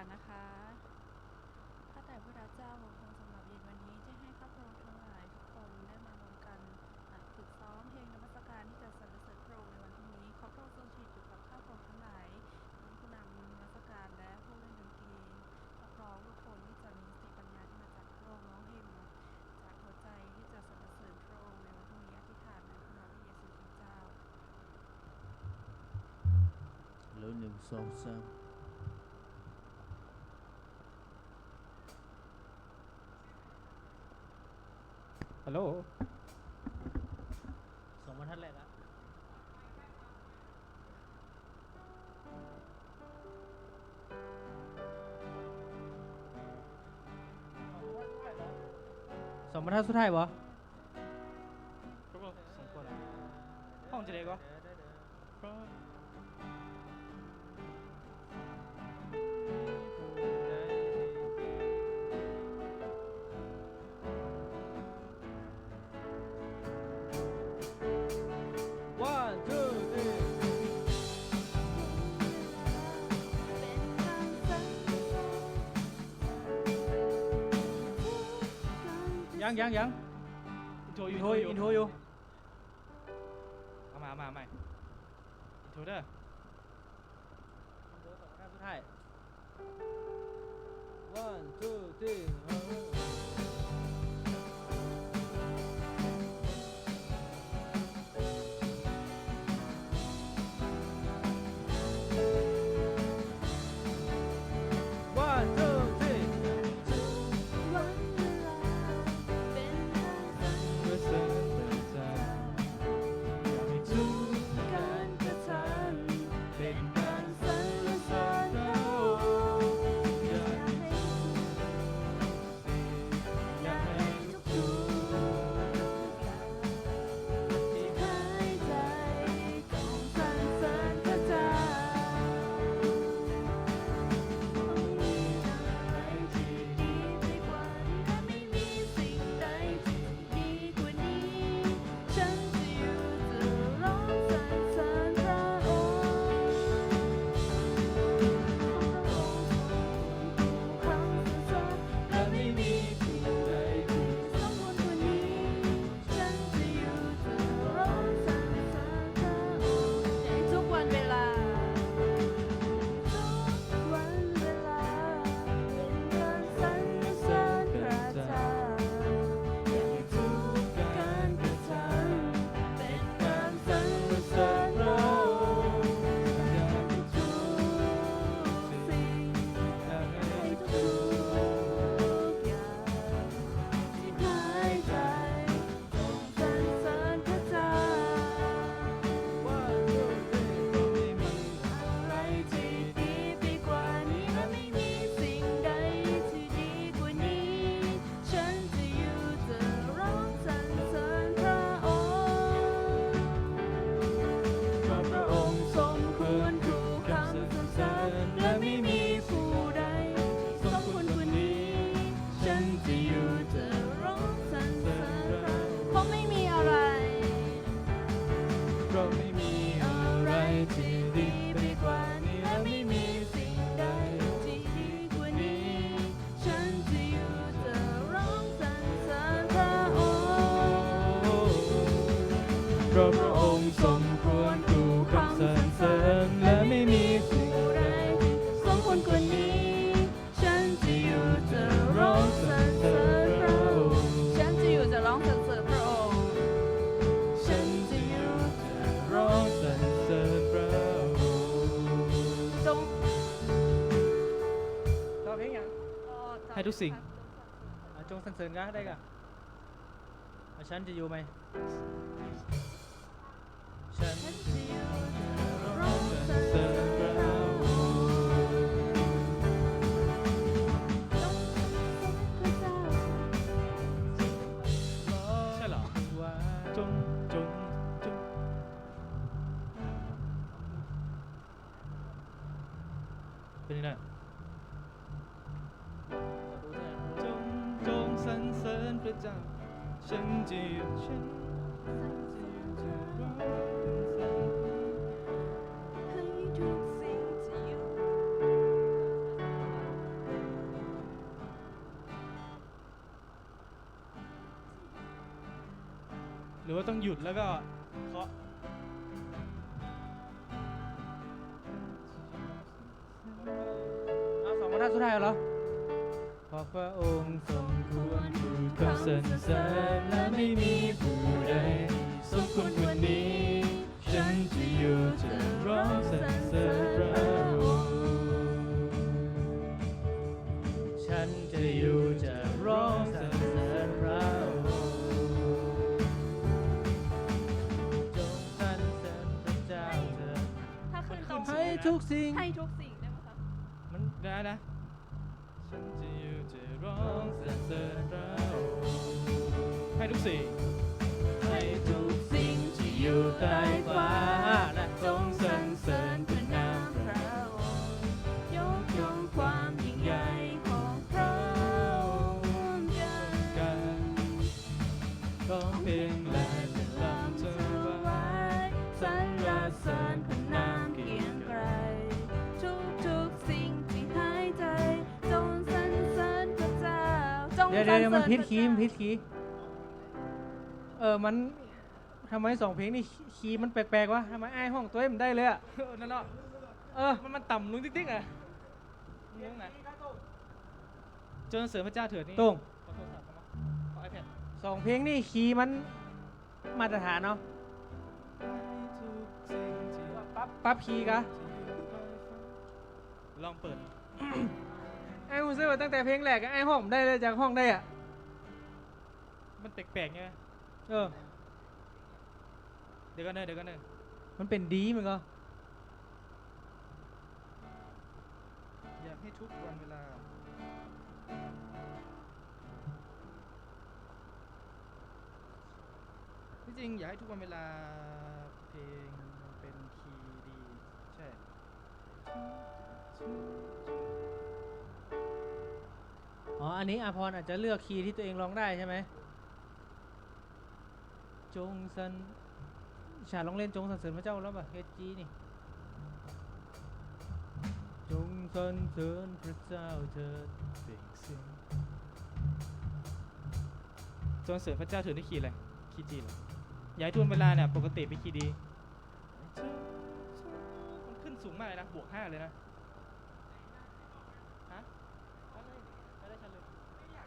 างนะคะข้าแต่พระเจ้าของทรงสำหรับเย็นวันนี้จะให้ข้าพระองค์ทั้งหลายทุกคนได้มารวมกันฝึกซ้อมเพลงนมัสการที่จะสรรเสริญพระองค์ในวันพรุ่งนี้ขอพระองค์ทรงสถิตอยู่กับข้าพระองค์ทั้งหลายทั้งผู้นำนมัสการและผู้เล่นดนตรีนักร้องทุกคนที่จะมีสติปัญญาที่มาจากพระองค์ร้องเพลงจากหัวใจที่จะสรรเสริญพระองค์ในวันพรุ่งนี้อธิษฐานในพระนามพระเยซูคริสต์เจ้าแล้วหนึ่งสองสาม ฮัลโหลสองพันท่านแรกละสองพันท่านสุดท้ายวะอง성권아형제ก็ ยังยังยังอินโทรอินทรยู่อินโทรอยู่เอามาเอามาใหม่อินโทรเด้อ nga đây cả mà sẵn chỉ dù mày sẵn รือว่าต้องหยุดแล้วก็เคาะเอาสองบรรทัดสุดท้ายเหรอขอพระองค์ทรงควรถูกคำสรรเสริญและไม่มีผู้ใดสมควรวันนี้ ฉันจะอยู่จะร้องสรรเสริญ ทุกสิ่ง ให้ทุกสิ่งได้ไหมคะมันได้นะ ฉันจะอยู่จะร้องสรรเสริญพระองค์ให้ทุกสิ่ง ให้ทุกสิ่งที่อยู่ใต้ฟ้าและจงสรรเสริญพระนามพระยกย่องความยิ่งใหญ่ของพระองค์ใหญ่กันร้องเพลงและ ดี๋ยวเดี๋ยวเดี๋ยวมันสรรพิษเสริญคีย์มันพพิระษคีย์เออมันทำไมสองเพลงนี่คีย์มันแปลกๆวะทำไมไอ้ายห้องตัวเองมันได้เลยอะเออนั่นเนาะเออมันมันต่ำลงติ๊กๆอะงงไงจนเสริมพระเจ้าเถิดนี่ตรงขอโทรศัพท์เข้ามาขอ iPad สองเพลงนี่คีย์มันมาตรฐานเนาะปั๊บปั๊บคีย์กะลองเปิด ไอ้ผมซื้อมาตั้งแต่เพลงแรกอะไอ้ห้องผมได้เลยจากห้องได้อะมันแปลกๆไงเออ เดี๋ยวกันเนอะเดี๋ยวกันเนอะมันเป็นดีมันก็อยากให้ทุกวันเวลา ที่จริงอยากให้ทุกวันเวลาเพลงมันเป็นคีย์ดี ใช่ อ๋อ อันนี้อาพรอาจจะเลือกคีย์ที่ตัวเองร้องได้ใช่ไหมจงสันฉาลองเล่นจงสรรเสริญพระเจ้าแล้วป่ะเฮจีนี่ จงสรรเสริญพระเจ้าเถิดเสียงเสียงจนเสริมพระเจ้าถือได้คีย์อะไรคีย์จีเหรอย้ายทวนเวลาเนี่ยปกติเป็นคีย์ดี มันขึ้นสูงมากเลยนะ บวกห้าเลยนะ ฮะได้เลยได้เลยชัน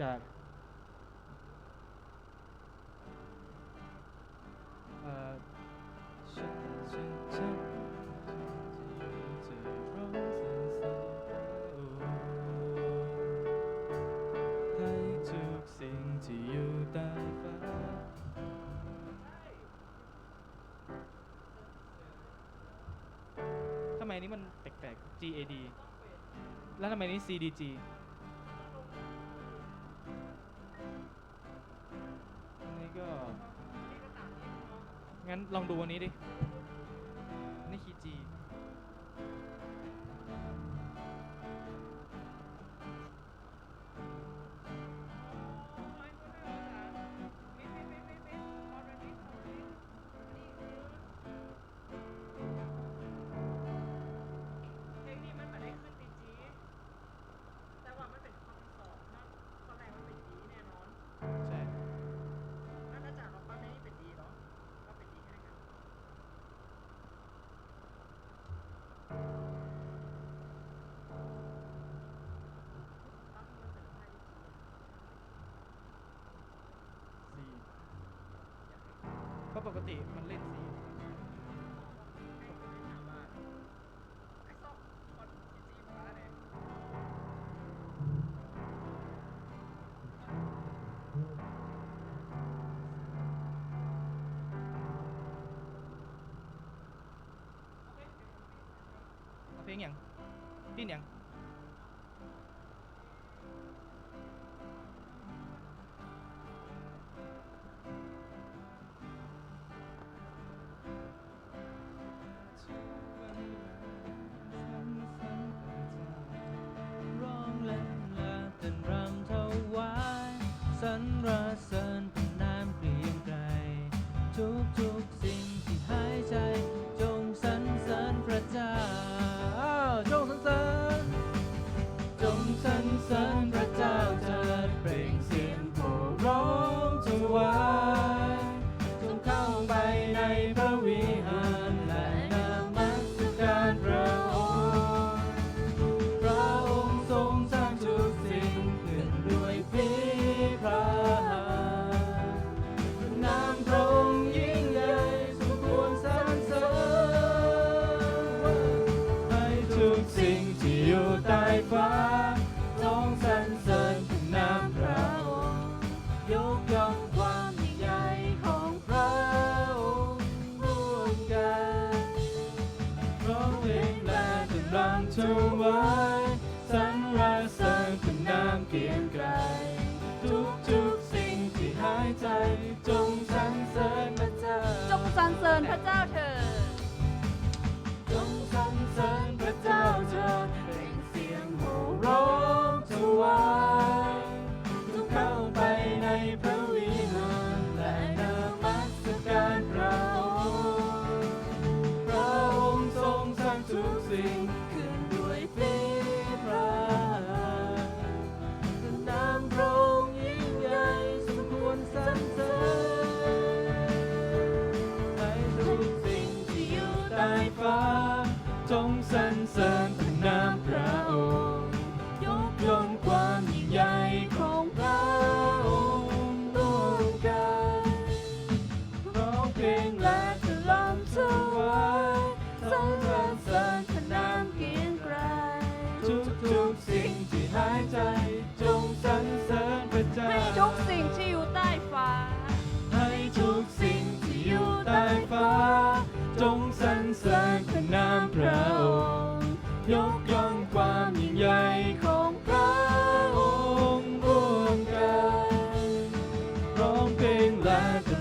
เ G A D แล้วทำไมนี้ C D G อันนี้ก็ งั้นลองดูอันนี้ดิ ปกติมันเล่น C เอาเพลงอย่างดิ้นอย่าง สรร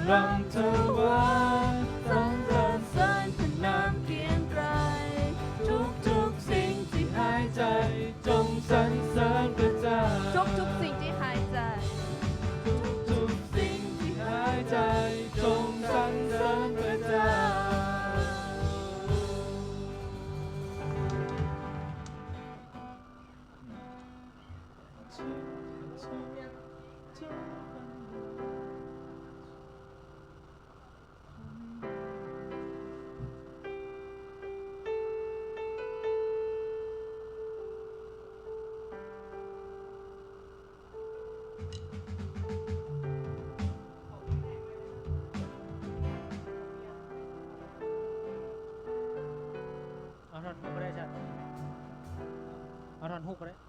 run to કરવાનું શું કરે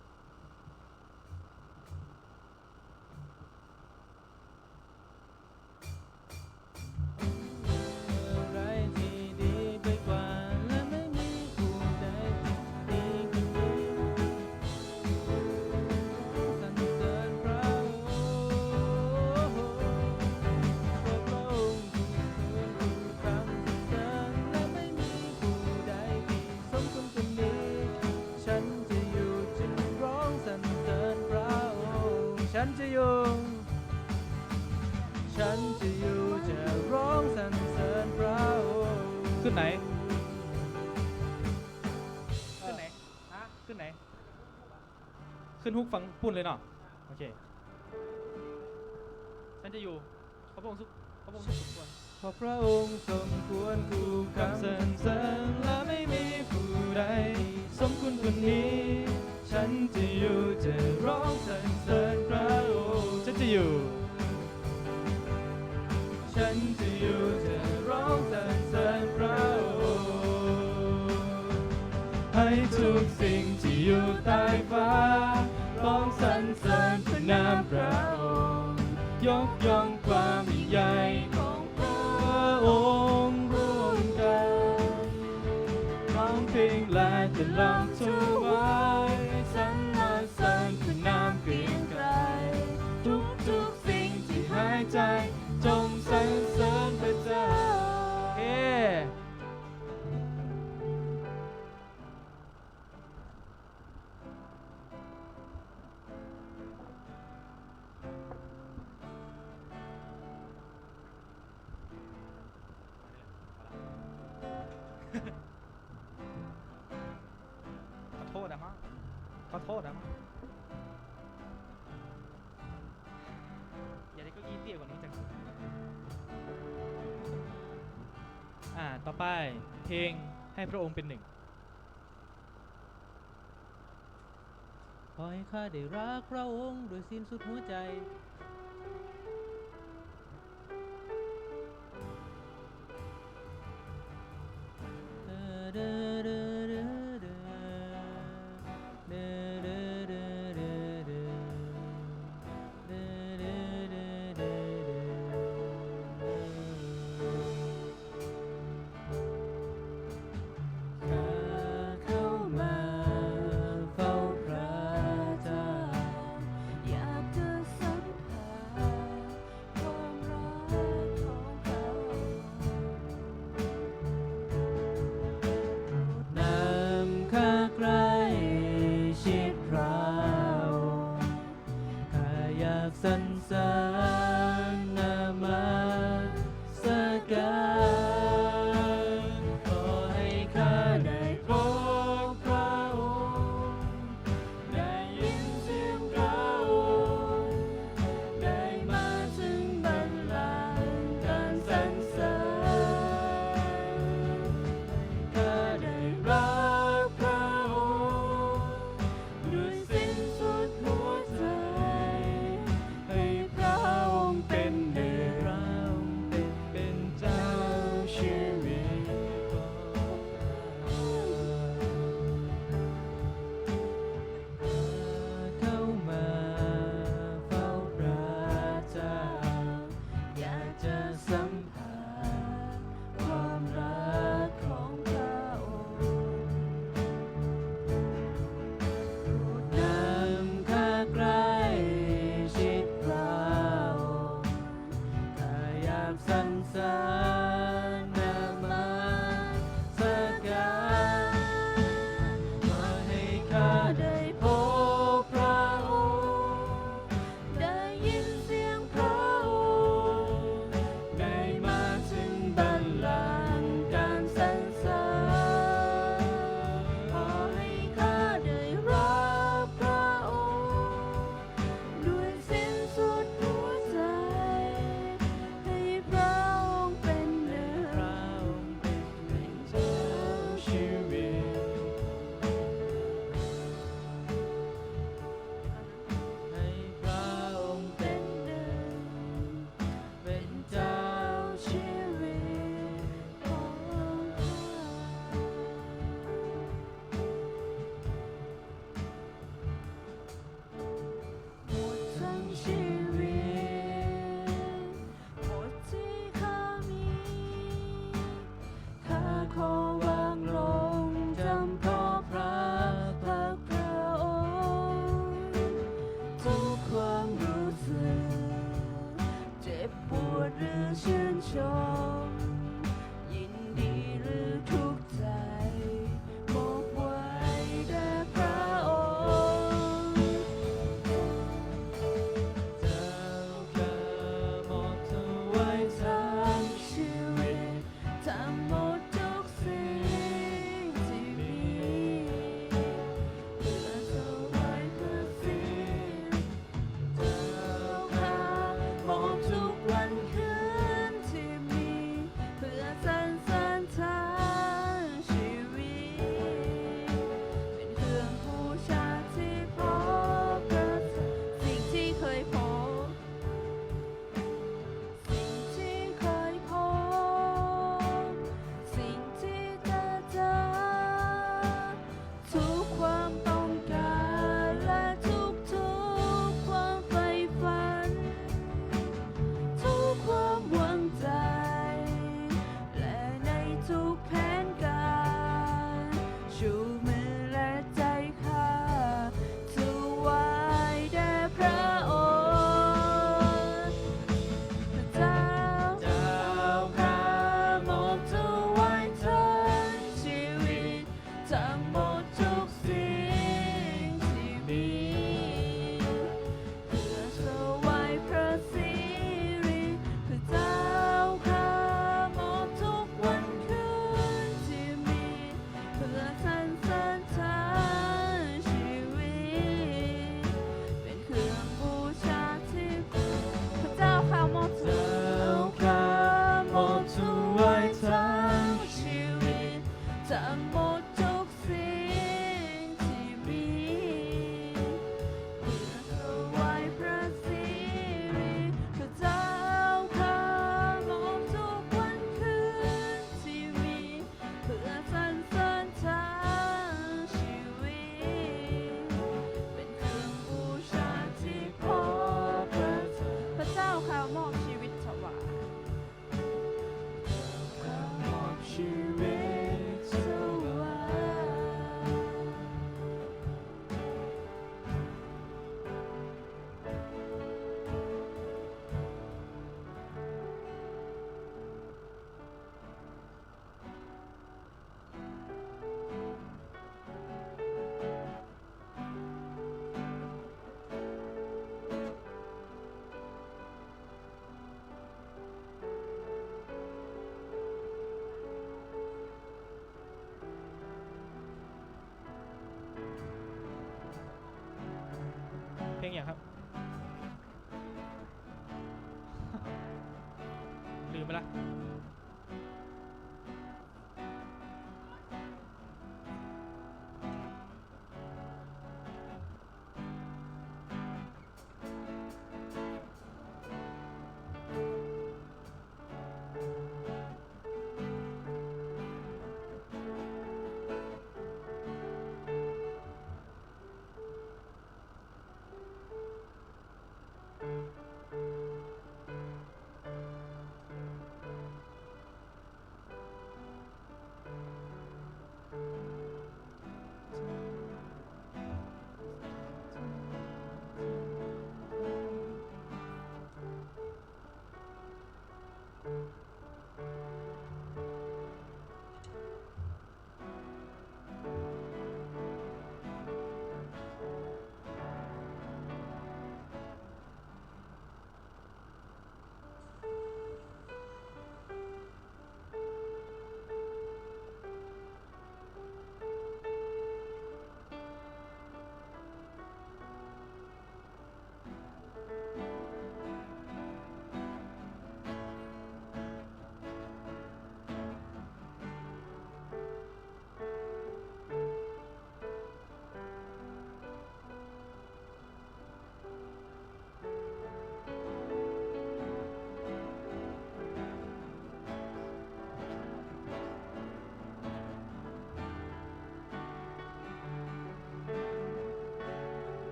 ขึ้นฮุกฟังพุ่นเลยเนาะโอเคฉันจะอยู่พระพงค์สุขพระพงค์สุขสมควรพราะพระองค์สมควรกูคำสรรเสริญและไม่มีผู้ใด สมควรคนนี้ ฉันจะอยู่จะร้องสรรเสริญพระองค์ฉันจะอยู่ ฉันจะอยู่จะร้องสรรเสริญพระองค์ให้ทุกสิ่งที่อยู่ใต้ฟ้า นามพระองค์ยกย่องความ ษครับ อย่าได้ก็าอี้เตี้ยกว่านี้จัง อ่า ต่อไป เพลงให้พระองค์เป็นหนึ่งขอให้ข้าได้รักพระองค์โดยสิ้นสุดหัวใจ วางลงจำขอพระพัพระองค์ทุกความรู้สึก เจ็บปวดหรือชื่นชม ก็还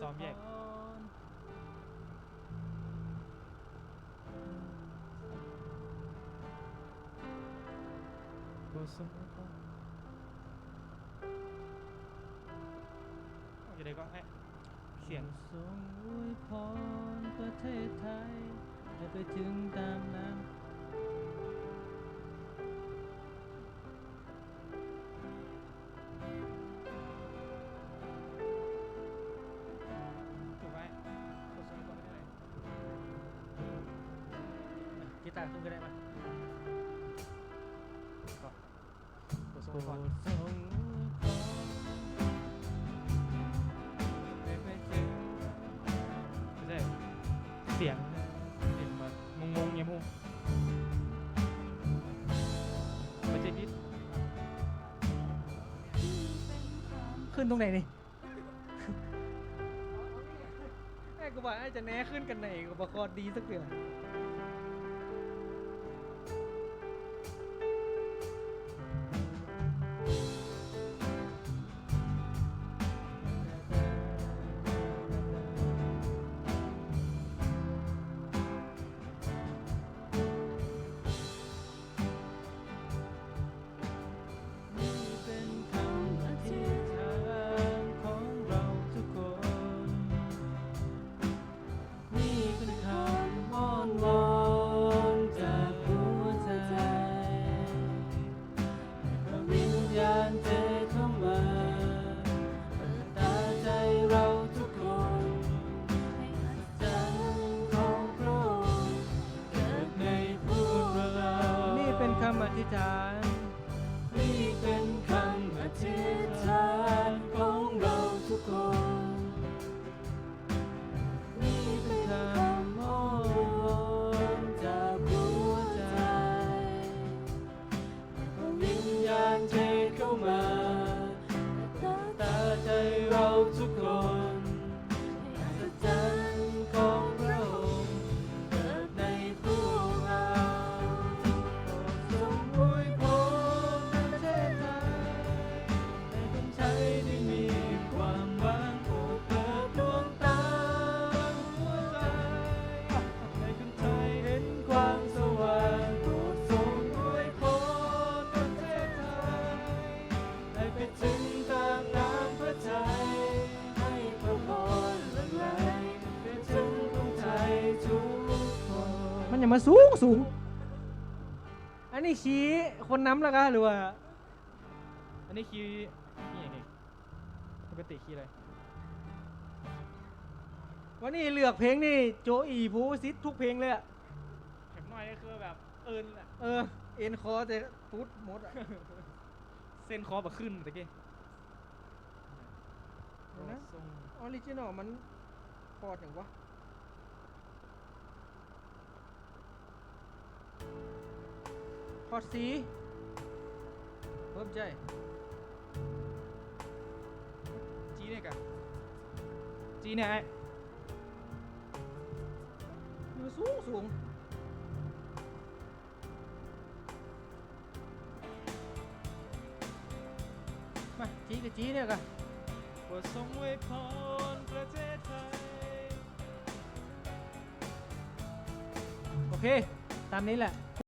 ซ้อมแยกโอ้ยเดี๋ยวก็ให้เสียงส่งอวยพรประเทศไทยให้ไปถึงตามนั้น ตาร์ขึ้นก็ได้ไหมโอ้ยโปก่อนรดส่งอวยพรให้ไปถึงไม่ใช่เสียงเสียงแบบงงๆอย่างมูไม่ใช่พิษขึ้นตรงไหนนี่ไอ้กูบอกไอ้จะแหน่ขึ้นกันไหนกูบอกคอดีสักเดือน มันอย่ามาสูงสูง อันนี้ชี้คนน้ำแล้วกันหรือว่า อันนี้คีย์นี่ไงปกติคีย์อะไรวันนี้เลือกเพลงนี่โจอีพูซิดทุกเพลงเลยอะแข็งหน่อยก็คือแบบเอิญแหละเออ เอ็นคอแต่พุทหมดอะเส้นคอแบบขึ้นตะกี้เดี๋ยวนะทรงออริจินอลมันพอดอย่างวะ พอดสีเพิ่มใจจีเนี่ยกะจีเนี่ยไอ้มันสูงสูงมาจีกับจีเนี่ยกันบททรงไวยพรประเทศไทย โอเค ตามนี้แหละ